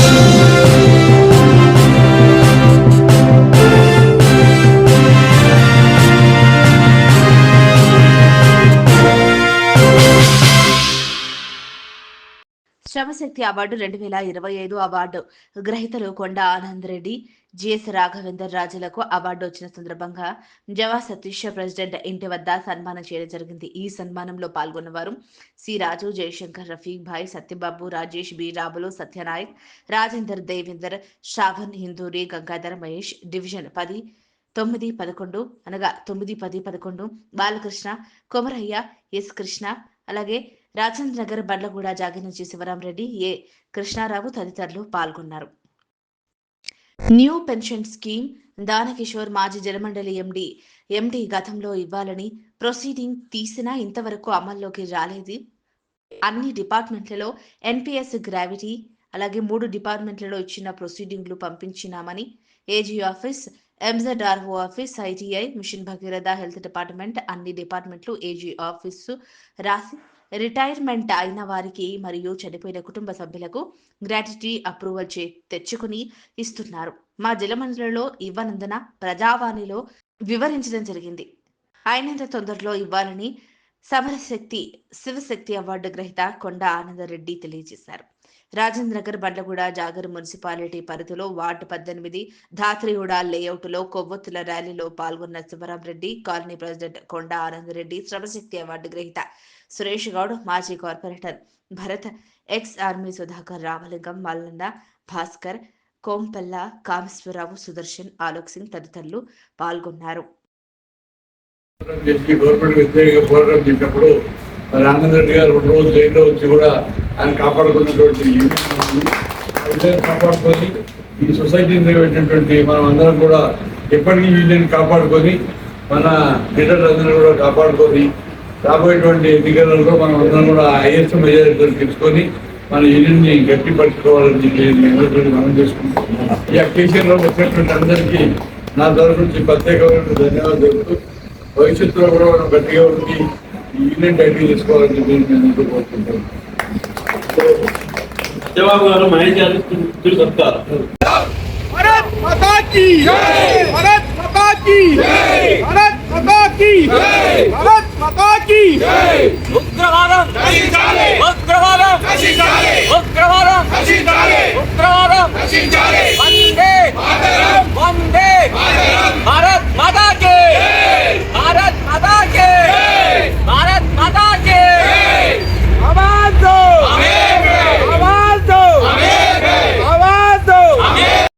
Thank you. శ్రమశక్తి award రెండు వేల ఇరవై ఐదు అవార్డు గ్రహీతలు కొండ ఆనంద్ రెడ్డి జిఎస్ రాఘవేందర్ రాజులకు అవార్డు వచ్చిన సందర్భంగా జవా సతీష్ ప్రెసిడెంట్ ఇంటి వద్ద సన్మానం చేయడం జరిగింది. ఈ సన్మానంలో పాల్గొన్నవారు C. Raju Jayashankar Rafiq Bhai Satyababu Rajesh B. Rabulu Satyanayak Rajender Devender Shravan Hinduri Gangadhar Mahesh division పది తొమ్మిది పదకొండు అనగా తొమ్మిది పది పదకొండు బాలకృష్ణ కొమరయ్య ఎస్ కృష్ణ అలాగే రాజేంద్ర నగర్ బండ్లగూడ జాగి నుంచి శివరామరెడ్డి ఏ. కృష్ణారావు తదితరులు పాల్గొన్నారు. న్యూ పెన్షన్ స్కీమ్ దానకిషోర్ మాజీ జలమండలి ఎండి. ఎండి గతంలో ఇవ్వాలని ప్రొసీడింగ్ తీసినా ఇంతవరకు అమల్లోకి రాలేదు. అన్ని డిపార్ట్మెంట్లలో ఎన్పిఎస్ గ్రావిటీ అలాగే మూడు డిపార్ట్మెంట్లలో ఇచ్చిన ప్రొసీడింగ్లు పంపించినామని AG office MZRO office ITI mission Bhagiratha health department అన్ని డిపార్ట్మెంట్లు ఏజీ ఆఫీసు రాసి రిటైర్మెంట్ అయిన వారికి మరియు చనిపోయిన కుటుంబ సభ్యులకు గ్రాట్యుటీ అప్రూవల్ చే తెచ్చుకుని ఇస్తున్నారు. మా జలమండలిలో ఇవ్వనందున ప్రజావాణిలో వివరించడం జరిగింది. అయినంత తొందరలో ఇవ్వాలని సమరశక్తి శివశక్తి అవార్డు గ్రహీత కొండ ఆనందరెడ్డి తెలియజేశారు. రాజేంద్ర నగర్ బండ్లగూడ జాగర్ మున్సిపాలిటీ పరిధిలో వార్డు పద్దెనిమిది ధాత్రిగూడ లేఅవుట్లో కొవ్వొత్తుల ర్యాలీలో పాల్గొన్న శివరాం రెడ్డి కాలనీ ప్రెసిడెంట్ కొండ ఆనందరెడ్డి శ్రమశక్తి అవార్డు గ్రహీత సురేష్ గౌడ్ మాజీ corporator Bharat ex army Sudhakar Ramalingam Mallanna Bhaskar Kompally Kameswara Rao Sudarshan Alok Singh తదితరులు పాల్గొన్నారు. గవర్నమెంట్ వ్యతిరేక పోరాటం చేసినప్పుడు మరి ఆనందరెడ్డి గారు రెండు రోజులు జైల్లో వచ్చి కూడా ఆయన కాపాడుకున్నటువంటి యూనియన్ కాపాడుకొని ఈ సొసైటీని నిలబెట్టినటువంటి మనం అందరం కూడా ఎప్పటికీ యూనియన్ కాపాడుకొని మన లీడర్లందరూ కూడా కాపాడుకొని రాబోయేటువంటి ఎన్నికలలో మనం అందరం కూడా హైయెస్ట్ మెజారిటీ తెలుసుకొని మన యూనియన్ని గట్టిపరచుకోవాలని చెప్పి నేను మనం చేసుకుంటున్నాం. ఈ అకేషన్లో వచ్చినటువంటి అందరికీ నా తరఫు నుంచి ప్రత్యేకమైన ధన్యవాదాలు చెబుతూ భవిష్యత్తులో కూడా మనం గట్టిగా ఉండి ఈ యూనియన్ డైరీ చేసుకోవాలని చెప్పి నేను అందరూ కోరుకుంటాను జవాబు గారు మహేష్ గారు తిరు సత్కారు. భరత్ మాతా కీ జై భరత్ ఉగ్రవాదం! ఉగ్రవాదం! ఉగ్రవాదం! ఉగ్రవాదం! నశించాలి! వందే! వందే!